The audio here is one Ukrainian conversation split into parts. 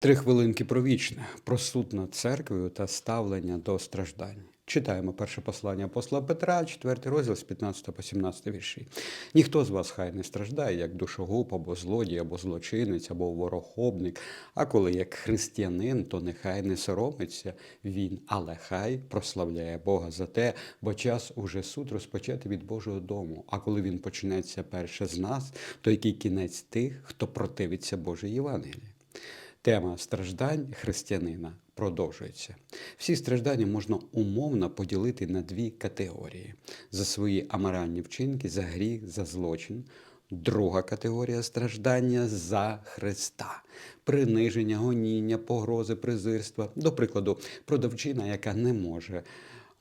Три хвилинки про вічне, про суд над церквою та ставлення до страждань. Читаємо перше послання апостола Петра, 4 розділ з 15 по 17 вірші. Ніхто з вас хай не страждає, як душогуб, або злодій, або злочинець, або ворохобник. А коли як християнин, то нехай не соромиться він, але хай прославляє Бога за те, бо час уже суд розпочати від Божого дому. А коли він почнеться перше з нас, то який кінець тих, хто противиться Божій Євангелії. Тема страждань християнина продовжується. Всі страждання можна умовно поділити на дві категорії: за свої аморальні вчинки, за гріх, за злочин. Друга категорія страждання за Христа, приниження, гоніння, погрози, презирства. До прикладу, продавчина, яка не може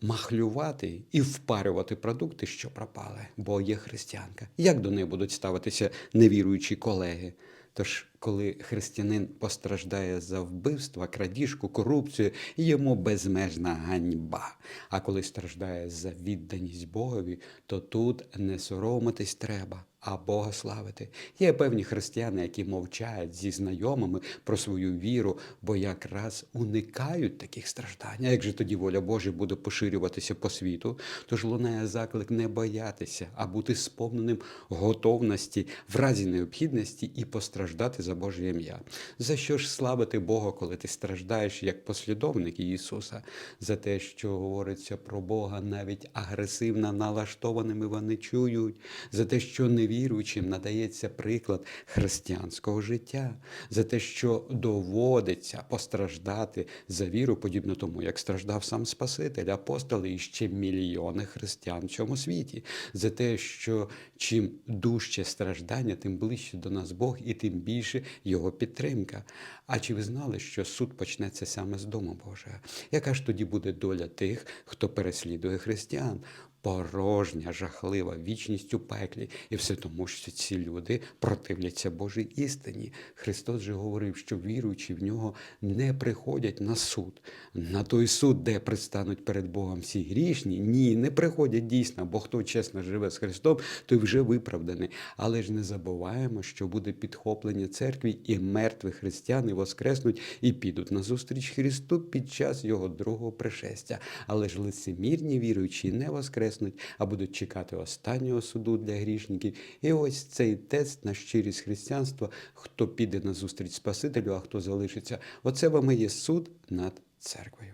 махлювати і впарювати продукти, що пропали, бо є християнка. Як до неї будуть ставитися невіруючі колеги? Тож, коли християнин постраждає за вбивство, крадіжку, корупцію, йому безмежна ганьба. А коли страждає за відданість Богові, то тут не соромитись треба, а Бога славити. Є певні християни, які мовчають зі знайомими про свою віру, бо якраз уникають таких страждань. А як же тоді воля Божа буде поширюватися по світу? Тож лунає заклик не боятися, а бути сповненим готовності в разі необхідності і постраждати за Боже ім'я. За що ж славити Бога, коли ти страждаєш як послідовник Ісуса, за те, що говориться про Бога, навіть агресивно налаштованими вони чують, за те, що невіруючим надається приклад християнського життя, за те, що доводиться постраждати за віру, подібно тому, як страждав сам Спаситель, апостоли і ще мільйони християн в цьому світі, за те, що чим дужче страждання, тим ближче до нас Бог і тим більше його підтримка. А чи ви знали, що суд почнеться саме з Дому Божого? Яка ж тоді буде доля тих, хто переслідує християн? Порожня, жахлива вічність у пеклі, і все тому, що ці люди противляться Божій істині. Христос же говорив, що віруючи в нього не приходять на суд, на той суд, де предстануть перед Богом всі грішні. Ні, не приходять дійсно, бо хто чесно живе з Христом, той вже виправданий. Але ж не забуваємо, що буде підхоплення церкві, і мертві християни воскреснуть і підуть на зустріч Христу під час його другого пришестя. Але ж лицемірні віруючі не воскреснуть, а будуть чекати останнього суду для грішників. І ось цей тест на щирість християнства, хто піде на зустріч Спасителю, а хто залишиться. Оце вам і є суд над церквою.